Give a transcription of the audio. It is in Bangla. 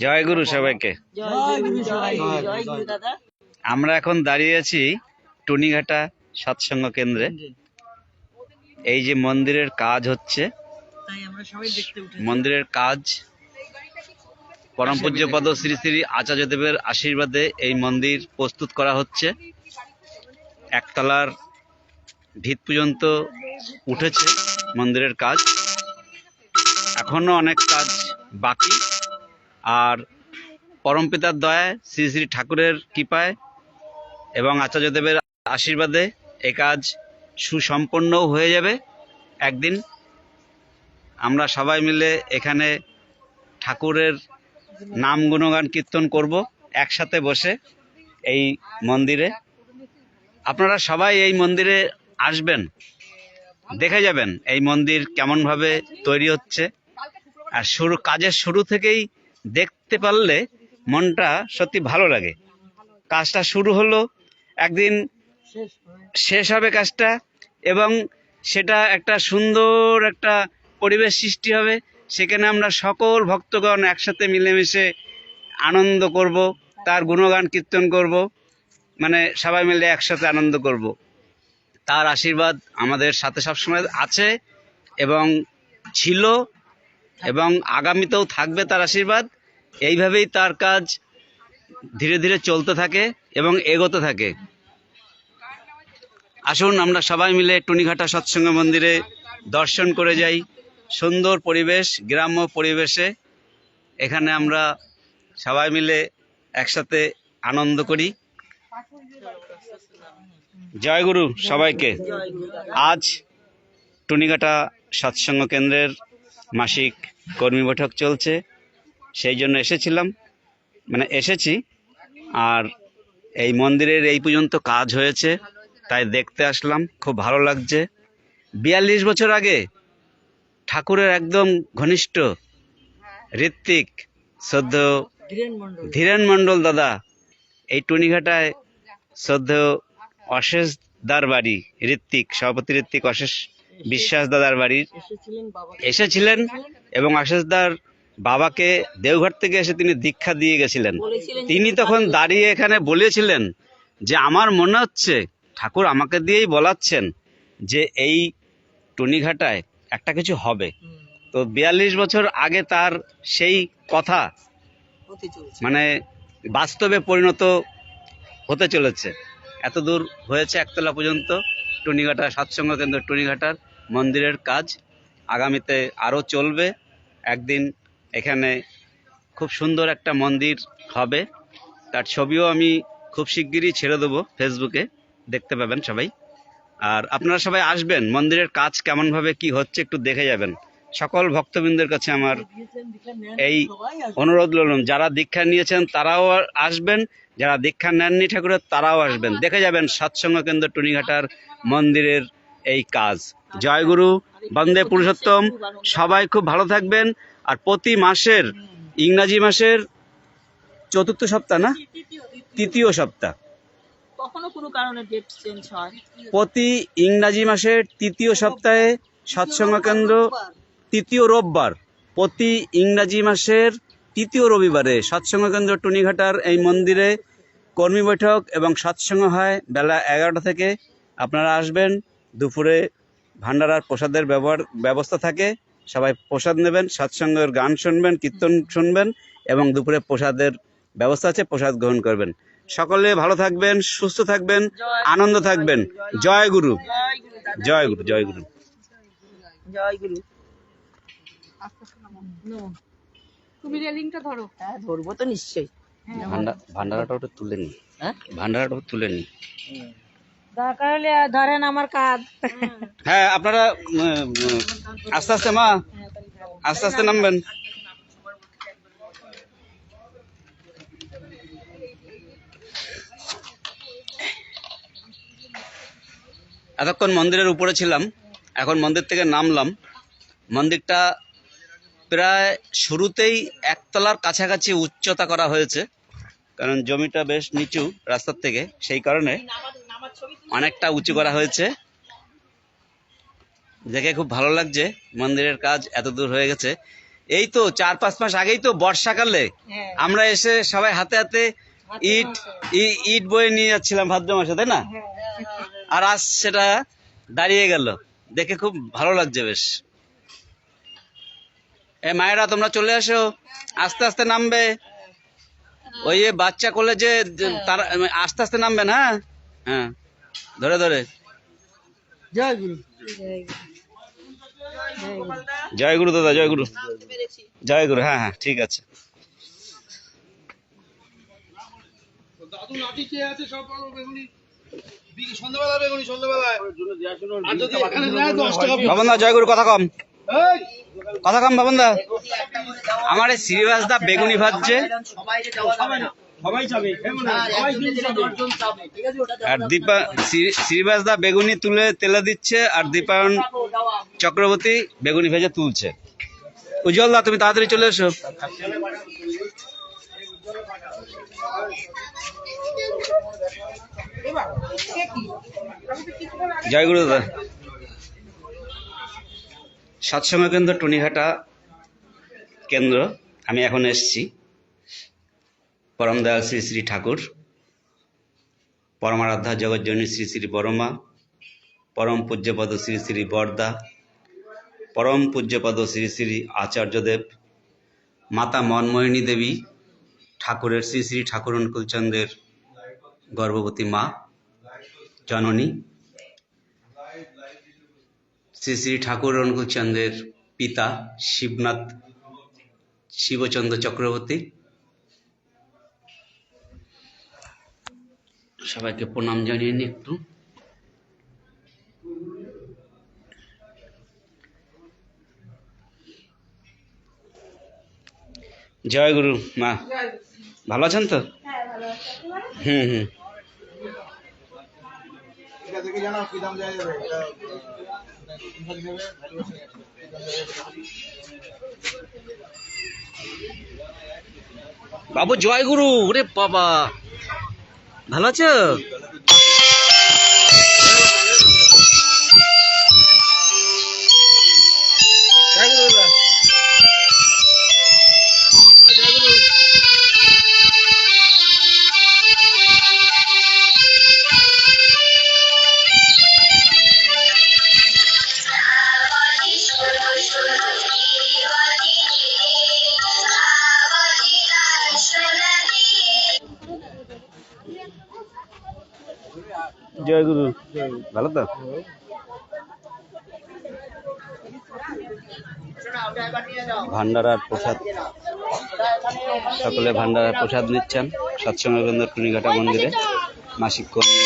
জয় গুরু সবাইকে। জয় গুরু দাদা আমরা এখন দাঁড়িয়ে আছি টুনিঘাটা সৎসঙ্গ কেন্দ্রে। এই যে মন্দিরের কাজ হচ্ছে, মন্দিরের কাজ, পরম পূজ্যপদ শ্রী শ্রী আচার্যদেবের আশীর্বাদে এই মন্দির প্রস্তুত করা হচ্ছে। একতলার ভিত পর্যন্ত উঠেছে মন্দিরের কাজ। এখনও অনেক কাজ বাকি। আর পরমপিতার দয়ায় শ্রী শ্রী ঠাকুরের কৃপায় এবং আচার্যদেবের আশীর্বাদে এ কাজ সুসম্পন্নও হয়ে যাবে। একদিন আমরা সবাই মিলে এখানে ঠাকুরের নাম গুণগান কীর্তন করব একসাথে বসে এই মন্দিরে। আপনারা সবাই এই মন্দিরে আসবেন, দেখে যাবেন এই মন্দির কেমনভাবে তৈরি হচ্ছে। আর শুরু, কাজের শুরু থেকেই দেখতে পারলে মনটা সত্যি ভালো লাগে। কাজটা শুরু হলো, একদিন শেষ হবে কাজটা এবং সেটা একটা সুন্দর একটা পরিবেশ সৃষ্টি হবে। সেখানে আমরা সকল ভক্তগণ একসাথে মিলেমিশে আনন্দ করব, তার গুণগান কীর্তন করব মানে সবাই মিলে একসাথে আনন্দ করব। তার আশীর্বাদ আমাদের সাথে সবসময় আছে এবং ছিল। এবং আগামীতেও থাকবে তার আশীর্বাদ। এইভাবেই তার কাজ ধীরে ধীরে চলতে থাকে এবং এগোতে থাকে। আসুন আমরা সবাই মিলে টুনিঘাটা সৎসঙ্গ মন্দিরে দর্শন করে যাই। সুন্দর পরিবেশ, গ্রাম্য পরিবেশে। এখানে আমরা সবাই মিলে একসাথে আনন্দ করি। জয় গুরু সবাইকে। আজ টুনিঘাটা সৎসঙ্গ কেন্দ্রের মাসিক কর্মী বৈঠক চলছে, সেই জন্য এসেছিলাম। মানে এসেছি, আর এই মন্দিরের এই পর্যন্ত কাজ হয়েছে, তাই দেখতে আসলাম, খুব ভালো লাগছে। বিয়াল্লিশ বছর আগে ঠাকুরের একদম ঘনিষ্ঠ ঋত্বিক সদ্য ধীরেন মণ্ডল দাদা এই টুনিঘাটায় সদ্য অশেষ দার বাড়ি ঋত্বিক, সভাপতি ঋত্বিক অশেষ বিশ্বাস দাদার বাড়ির এসেছিলেন এবং আশেষদার বাবাকে দেওঘর থেকে এসে তিনি দীক্ষা দিয়ে গেছিলেন। তিনি তখন দাঁড়িয়ে এখানে বলেছিলেন যে আমার মনে হচ্ছে ঠাকুর আমাকে দিয়েই বলাচ্ছেন যে এই টুনিঘাটায় একটা কিছু হবে। তো বিয়াল্লিশ বছর আগে তার সেই কথা মানে বাস্তবে পরিণত হতে চলেছে। এত দূর হয়েছে একতলা পর্যন্ত টুনিঘাটা সৎসঙ্গ কেন্দ্র টুনিঘাটার। মন্দিরের কাজ আগামীতে আরও চলবে। একদিন এখানে খুব সুন্দর একটা মন্দির হবে। তার ছবিও আমি খুব শিগগিরই ছেড়ে দেবো ফেসবুকে, দেখতে পাবেন সবাই। আর আপনারা সবাই আসবেন, মন্দিরের কাজ কেমনভাবে কি হচ্ছে একটু দেখে যাবেন। সকল ভক্তবৃন্দের কাছে আমার এই। অনুরোধ রইল, যারা দীক্ষা নিয়েছেন তারাও আসবেন, যারা দীক্ষা নেননি ঠাকুরের তারাও আসবেন। দেখে যাবেন সৎসঙ্গ কেন্দ্র টুনিঘাটার মন্দিরের এই কাজ। জয় গুরু বন্দে পুরুষোত্তম। সবাই খুব ভালো থাকবেন। আর প্রতি মাসের ইংরাজি মাসের চতুর্থ সপ্তাহ না? তৃতীয় সপ্তাহ। কখনো কোনো কারণে ডেট চেঞ্জ হয়? প্রতি ইংরাজি মাসের তৃতীয় সপ্তাহে সৎসঙ্গ কেন্দ্র তৃতীয় রোববার। প্রতি ইংরাজি মাসের তৃতীয় রবিবারে সৎসঙ্গ কেন্দ্র টুনিঘাটার এই মন্দিরে কর্মী বৈঠক এবং সৎসঙ্গ হয় বেলা এগারোটা থেকে। আপনারা আসবেন দুপুরে ভান্ডারার প্রসাদের ব্যবহার ব্যবস্থা থাকে। সবাই প্রসাদ নেবেন সৎসঙ্গের গান শুনবেন কীর্তন শুনবেন এবং দুপুরে প্রসাদের ব্যবস্থা আছে প্রসাদ গ্রহণ করবেন। সকলে ভালো থাকবেন সুস্থ থাকবেন আনন্দ থাকবেন। জয় গুরু। জয় গুরু জয় গুরু। জয় গুরু। তুমি রেলিংটা ধরো। হ্যাঁ ধরবো তো নিশ্চয়ই। ভান্ডা ভান্ডারাটা ওটা তুলে নি। হ্যাঁ? ভান্ডারাটা তুলে নি। দরকার হলে ধরেন আমার কাজ হ্যাঁ আপনারা আস্তে আস্তে মা, আস্তে আস্তে নামবেন। এতক্ষণ মন্দিরের উপরে ছিলাম, এখন মন্দির থেকে নামলাম। মন্দিরটা প্রায় শুরুতেই একতলার কাছাকাছি উচ্চতা করা হয়েছে, কারণ জমিটা বেশ নিচু রাস্তার থেকে, সেই কারণে অনেকটা উঁচু করা হয়েছে। দেখে খুব ভালো লাগছে মন্দিরের কাজ এত দূর হয়ে গেছে। এই তো চার পাঁচ মাস আগেই তো বর্ষাকালে। হ্যাঁ। আমরা এসে সবাই হাতে হাতে ইট ইট বয়ে নিয়ে যাচ্ছিলাম ভাদ্র মাসে তাই না? হ্যাঁ আর আজ সেটা দাঁড়িয়ে গেল। দেখে খুব ভালো লাগছে বেশ। এ মায়েরা তোমরা চলে আসো আস্তে আস্তে নামবে। ওই বাচ্চা কোলে যে যে তারা আস্তে আস্তে নামবেন হ্যাঁ? হ্যাঁ। ধরে ধরে। জয় গুরু। জয় গুরু জয় গুরু জয় গুরু দাদা জয় গুরু। জয় গুরু হ্যাঁ হ্যাঁ ঠিক আছে। দাদু নাতি কে আছে সব বেগুনি। সন্ধ্যাবেলা বেগুনি সন্ধ্যাবেলায়। আর যদি এখানে নেয় দশ টাকা বাবন দা জয় গুরু কথা কম। কথা কম বাবন দা আমার এই শ্রীবাস দা বেগুনি ভাজছে। সবাই যাবে। আর দীপা শ্রী- শ্রীবাস দা বেগুনি তুলে তেলে দিচ্ছে আর দীপায়ন চক্রবর্তী বেগুনি ভেজে তুলছে। উজ্জ্বল দা তুমি তাড়াতাড়ি চলে এসো। জয় গুরু দাদা সৎসঙ্গ কেন্দ্র টুনিঘাটা কেন্দ্র আমি এখন এসছি। পরম দয়াল শ্রী শ্রী ঠাকুর, পরমারাধ্যা জগজ্জনী শ্রী শ্রী বরমা, পরম পূজ্যপদ শ্রী শ্রী বরদা, পরম পূজ্যপদ শ্রী শ্রী আচার্যদেব, মাতা মনমোহিনী দেবী, ঠাকুরের শ্রী শ্রী ঠাকুর অনুকূলচন্দ্রের গর্ভবতী মা, জননী, শ্রী শ্রী ঠাকুর অনুকূলচন্দ্রের পিতা শিবনাথ শিবচন্দ্র চক্রবর্তী সবাইকে প্রণাম জানিয়ে নি একটু জয় গুরু মা ভালো আছেন তো হুম হুম? বাবু জয় গুরু ওরে বাবা ভালো আছো? জয় গুরু জয় গুরু। ভালো তো? ভান্ডারার প্রসাদ। সকলে ভান্ডারার প্রসাদ নিচ্ছেন। সৎসঙ্গ কেন্দ্র টুনিঘাটা মন্দিরে। মাসিক কর্মী